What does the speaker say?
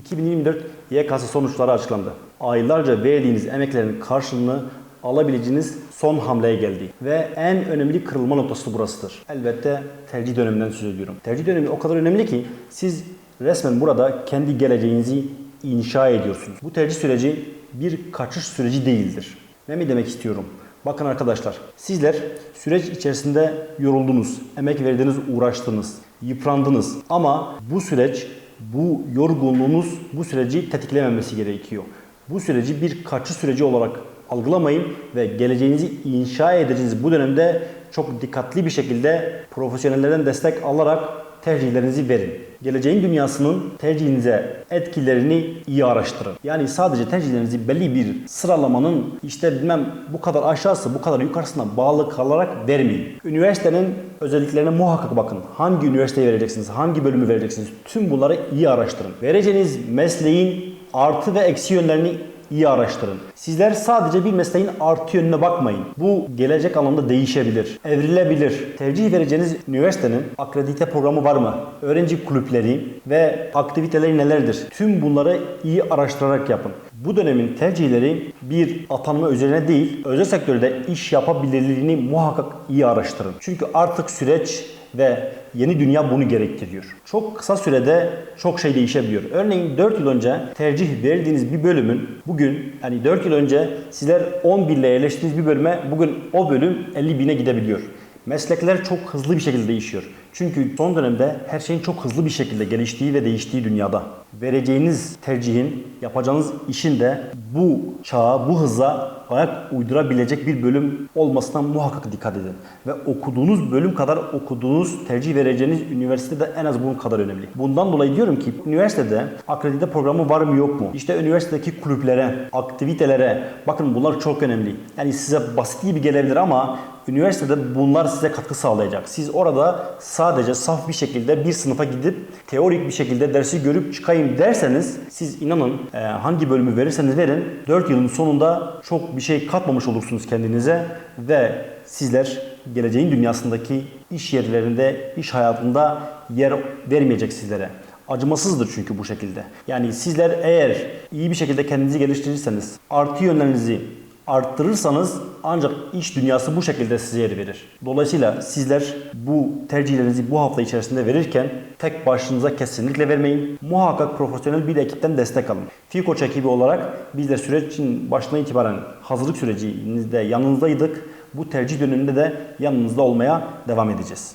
2024 YKS sonuçları açıklandı. Aylarca verdiğiniz emeklerin karşılığını alabileceğiniz son hamleye geldi. Ve en önemli kırılma noktası burasıdır. Elbette tercih döneminden söz ediyorum. Tercih dönemi o kadar önemli ki siz resmen burada kendi geleceğinizi inşa ediyorsunuz. Bu tercih süreci bir kaçış süreci değildir. Ne mi demek istiyorum? Bakın arkadaşlar, sizler süreç içerisinde yoruldunuz, emek verdiniz, uğraştınız, yıprandınız. Ama bu süreç, bu yorgunluğunuz bu süreci tetiklememesi gerekiyor. Bu süreci bir kaçış süreci olarak algılamayın ve geleceğinizi inşa edeceğiniz bu dönemde çok dikkatli bir şekilde profesyonellerden destek alarak tercihlerinizi verin. Geleceğin dünyasının tercihinize etkilerini iyi araştırın. Yani sadece tercihlerinizi belli bir sıralamanın işte bilmem bu kadar aşağısı bu kadar yukarısına bağlı kalarak vermeyin. Üniversitenin özelliklerine muhakkak bakın. Hangi üniversiteyi vereceksiniz, hangi bölümü vereceksiniz tüm bunları iyi araştırın. Vereceğiniz mesleğin artı ve eksi yönlerini iyi araştırın. Sizler sadece bir mesleğin artı yönüne bakmayın. Bu gelecek anlamda değişebilir, evrilebilir. Tercih vereceğiniz üniversitenin akredite programı var mı? Öğrenci kulüpleri ve aktiviteleri nelerdir? Tüm bunları iyi araştırarak yapın. Bu dönemin tercihleri bir atanma üzerine değil, özel sektörde iş yapabilirliğini muhakkak iyi araştırın. Çünkü artık süreç ve yeni dünya bunu gerektiriyor. Çok kısa sürede çok şey değişebiliyor. Örneğin 4 yıl önce tercih verdiğiniz bir bölümün bugün yani 4 yıl önce sizler 11 ile yerleştiğiniz bir bölüme bugün o bölüm 50 bine gidebiliyor. Meslekler çok hızlı bir şekilde değişiyor. Çünkü son dönemde her şeyin çok hızlı bir şekilde geliştiği ve değiştiği dünyada. Vereceğiniz tercihin, yapacağınız işin de bu çağa, bu hıza ayak uydurabilecek bir bölüm olmasına muhakkak dikkat edin. Ve okuduğunuz bölüm kadar okuduğunuz, tercih vereceğiniz üniversite de en az bunun kadar önemli. Bundan dolayı diyorum ki üniversitede akredite programı var mı yok mu? İşte üniversitedeki kulüplere, aktivitelere bakın bunlar çok önemli. Yani size basit gibi gelebilir ama üniversitede bunlar size katkı sağlayacak. Siz orada sadece saf bir şekilde bir sınıfa gidip teorik bir şekilde dersi görüp çıkayım derseniz siz inanın e, hangi bölümü verirseniz verin 4 yılın sonunda çok bir şey katmamış olursunuz kendinize ve sizler geleceğin dünyasındaki iş yerlerinde, iş hayatında yer vermeyecek sizlere. Acımasızdır çünkü bu şekilde. Yani sizler eğer iyi bir şekilde kendinizi geliştirirseniz, artı yönlerinizi arttırırsanız ancak iş dünyası bu şekilde size yer verir. Dolayısıyla sizler bu tercihlerinizi bu hafta içerisinde verirken tek başınıza kesinlikle vermeyin. Muhakkak profesyonel bir ekipten destek alın. Fikoç ekibi olarak biz de sürecin başından itibaren hazırlık sürecinizde yanınızdaydık. Bu tercih döneminde de yanınızda olmaya devam edeceğiz.